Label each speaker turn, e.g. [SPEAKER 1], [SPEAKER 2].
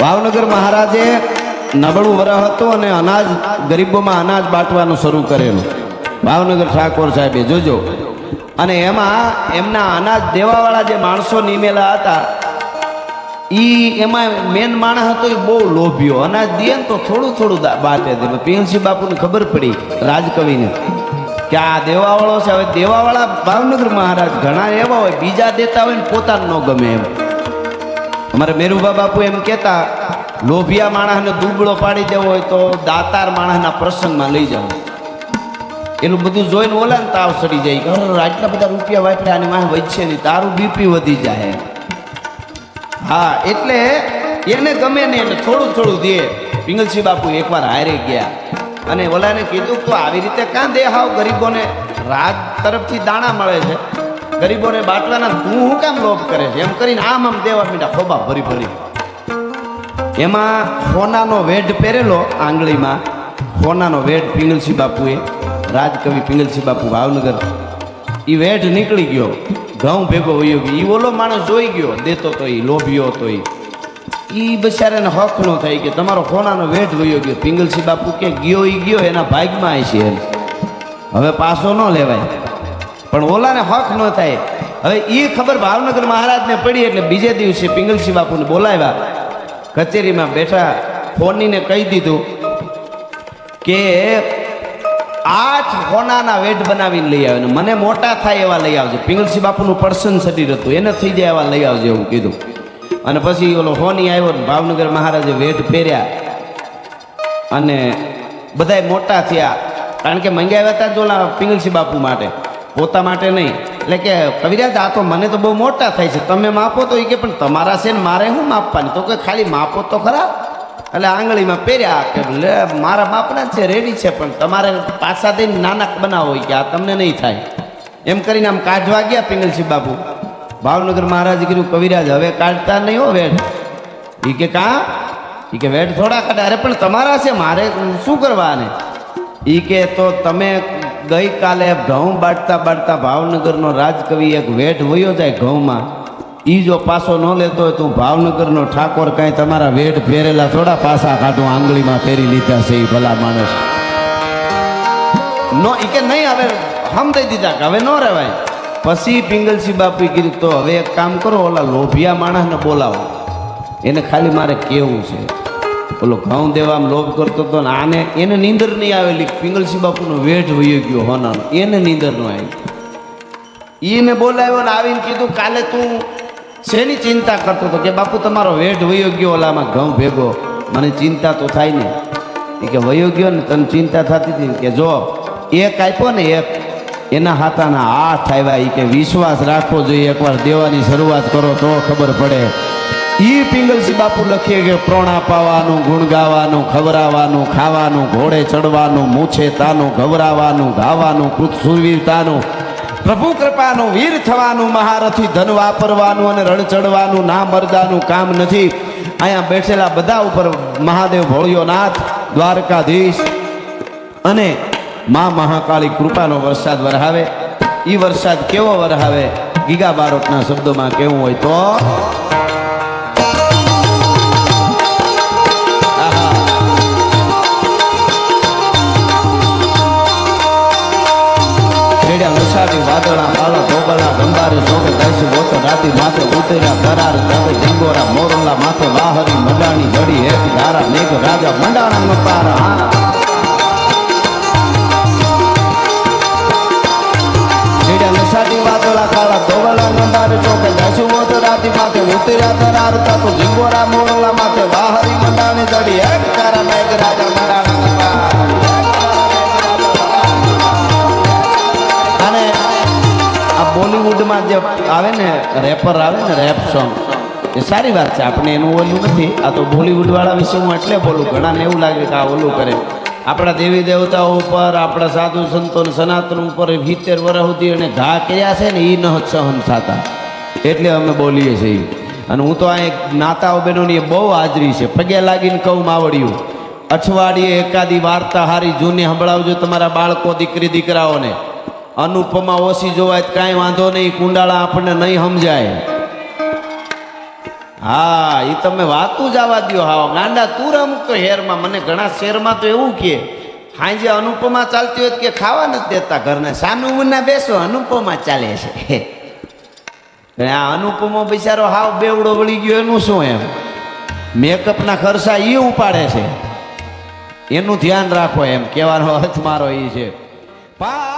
[SPEAKER 1] ભાવનગર મહારાજે નબળું વરહ હતું અને અનાજ, ગરીબોમાં અનાજ બાંટવાનું શરૂ કરેલું. ભાવનગર ઠાકોર સાહેબે જોજો. અને એમાં એમના અનાજ દેવાવાળા જે માણસો નિમેલા હતા, ઈ એમાં મેન માણસ હતો એ બહુ લોભ્યો. અનાજ દે ને તો થોડું થોડું બાટે દે. પિંગલસિંહ બાપુને ખબર પડી રાજકવિને. કે આ દેવાવાળો છે, હવે દેવાવાળા ભાવનગર મહારાજ ઘણા એવા હોય, બીજા દેતા હોય ને પોતાને ન ગમે એમ. અમારે મેરુભા બાપુ એમ કહેતા, લોભિયા માણસને દુબળો પાડી દેવો હોય તો દાતાર માણસના પ્રસંગમાં લઈ જાવ એનું બધું જોઈને ઓલા ને તાવ સડી જાય. કે આટલા બધા રૂપિયા વાપર્યા અને વાહ વધશે નહીં, તારું બીપી વધી જાય હા, એટલે એને ગમે ને એટલે થોડું થોડું દે. પિંગલસિંહ બાપુ એકવાર હારે ગયા. અને ઓલાને કીધું તો આવી રીતે કાં દે હાવ ગરીબોને? રાજ તરફથી દાણા મળે છે. ગરીબોને બાટલાના તું હું કામ લોભ કરે છે? એમ કરીને આમ આમ દેવા મીઠા ખોબા ભરી ભરી. એમાં સોનાનો વેઢ પહેરેલો આંગળીમાં. સોનાનો વેઢ પિંગલસિંહ બાપુએ, રાજકવિ પિંગલસિંહ બાપુ ભાવનગર. એ વેઢ નીકળી ગયો. ઘઉં ભેગો વયો ગયો. એ ઓલો માણસ જોઈ ગયો. દેતો તો એ લોભ્યો તો એ ઈ બિચારાને હક નો થાય કે તમારો ખોનાનો વેઠ વયો ગયો. પિંગલસિંહ બાપુ કે ગયો એ ગયો, એના ભાગમાં છે એમ. હવે પાછો ન લેવાય. પણ ઓલાને હક ન થાય. હવે એ ખબર ભાવનગર મહારાજને પડી એટલે બીજે દિવસે પિંગલસિંહ બાપુને બોલાવ્યા. કચેરીમાં બેઠા ફોનીને કહી દીધું કે આઠ ફોનાના વેટ બનાવીને લઈ આવે. મને મોટા થાય એવા લઈ આવજો. પિંગલસિંહ બાપુનું પર્સન શરીર હતું. એને થઈ જાય એવા લઈ આવજો એવું કીધું. અને પછી ઓલો હોની આવ્યો ને ભાવનગર મહારાજે વેઠ ફેર્યા. અને બધાય મોટા થયા. કારણ કે મંગાવ્યા હતા જ ઓલા પિંગલસિંહ બાપુ માટે. પોતા માટે નહીં. એટલે કે કવિરાજ, આ તો મને તો બહુ મોટા થાય છે. તમે માપો તો એ કે પણ તમારા છે ને મારે શું માપવાની? તો કે ખાલી માપો તો ખરા. એટલે આંગળીમાં પહેર્યા કે લે, મારા માપના છે, રેડી છે પણ તમારે પાછા દઈને નાના બનાવો કે આ તમને નહીં થાય. એમ કરીને આમ કાઢવા ગયા પિંગલસિંહ બાપુ. ભાવનગર મહારાજ કીધું, કવિરાજ, હવે કાઢતા નહીં હો વેઠ એ કે, કા? એ કે વેઠ થોડા કાઢે. અરે, પણ તમારા છે, મારે શું કરવાને? એ કે, તો તમે ગઈકાલે ઘઉં બાટતા બાટતા ભાવનગરનો રાજકવિ એક વેઠ વયો જાય ઘઉંમાં. એ જો પાછો ન લેતો હોય તો ભાવનગરનો ઠાકોર કાંઈ તમારા વેઠ ફેરેલા થોડા પાછા કાઢું, આંગળીમાં પહેરી લીધા છે એ ભલા માણસ. નો એ કે, નહીં, હવે હમ દઈ દીધા, કે હવે ન રહેવાય. પછી પિંગલસિંહ બાપુએ કીધું, તો હવે એક કામ કરો, ઓલા લોભિયા માણસને બોલાવો. એને ખાલી મારે કહેવું છે. ઓલો ઘઉં દેવામાં લોભ કરતો હતો ને આને એને નીંદર નહીં આવેલી. પિંગલસિંહ બાપુનો વેઠ વયો ગયો હોનાનો. એને નીંદર ન આવી. એને બોલાવ્યો ને આવીને કીધું, કાલે તું શેની ચિંતા કરતો હતો? કે બાપુ, તમારો વેઠ વયો ગયો ઓલામાં ઘઉં ભેગો. મને ચિંતા તો થાય ને. કે, વયો ગયો ને, તને ચિંતા થતી હતી કે, જો, એક આપ્યો ને એક એના હાથાના હાથ આવ્યા એ કે વિશ્વાસ રાખવો જોઈએ. એકવાર દેવાની શરૂઆત કરો તો ખબર પડે. ઈ પિંગલસિંહ બાપુ લખીએ કે પ્રોણા પાવાનું ગુણ ગાવાનું ખવરાવાનું, ખાવાનું, ઘોડે ચડવાનું, મૂછે તાનું, ગવરાવાનું, ગાવાનું, કૃત સુરવીરતાનું, પ્રભુ કૃપાનું, વીર થવાનું, મહારથી ધન વાપરવાનું અને રણ ચડવાનું, ના મરદાનું કામ નથી. અહીંયા બેઠેલા બધા ઉપર મહાદેવ ભોળિયો નાથ દ્વારકાધીશ અને મા મહાકાળી કૃપાનો વરસાદ વરહાવે. એ વરસાદ કેવો વરહાવે? ગીગા બારોટના શબ્દોમાં કેવું હોય તો? વાદળા પાલા ધોબળા ગંબારી માથે ઉતર્યા, કરાર તવે મોરલા માથે વાહરી, મંડાણી, જડી હેત ધારા, મેઘ રાજા, મંડાણા નો પારા ગોતો માથે ઉતર્યા કરાર તો ઢીંગોરા મોરલા માથે બહારી મંડાણી જડી એક તારા મેઘ રાજા મંડાણા અને આ બોલિવૂડમાં જે આવે ને રેપર આવે ને રેપ સોંગ એ સારી વાત છે. આપણે એનું ઓલું નથી, આ તો બોલિવૂડવાળા વિશે હું એટલે બોલું, ઘણાને એવું લાગે કે આ ઓલું કરે. આપણા દેવી દેવતાઓ ઉપર, આપણા સાધુ સંતો સનાતન ઉપર સિત્તેર વર્ષ એને ઘા કર્યા છે ને એ ન સહન થતા. એટલે અમે બોલીએ છીએ. અને હું તો એક નાતાઓ બહેનોની બહુ હાજરી છે. પગે લાગીને કહું માવડિયું અઠવાડિયે એકાદી વાર્તા હારી જૂની સંભળાવજો તમારા બાળકો, દીકરી, દીકરાઓને. અનુપમા ઓછી જોવાય કાંઈ વાંધો નહીં, કુંડાળા આપણને નહીં સમજાય. હા એ તમે વાતું જ આવવા દ્યો હા ગાંડા તું રમુક તો હેરમાં મને ઘણા શહેરમાં તો એવું કે હાંજે અનુપમા ચાલતી હોય કે ખાવા નથી દેતા ઘરને. સાનું મુન્ના બેસો, અનુપમા ચાલે છે. આ અનુપમો બિચારો હાવ બેવડો વળી ગયો, એનું શું એમ? મેકઅપના ખર્ચા એ ઉપાડે છે. એનું ધ્યાન રાખો એમ, કહેવાનો અર્થ મારો એ છે. પા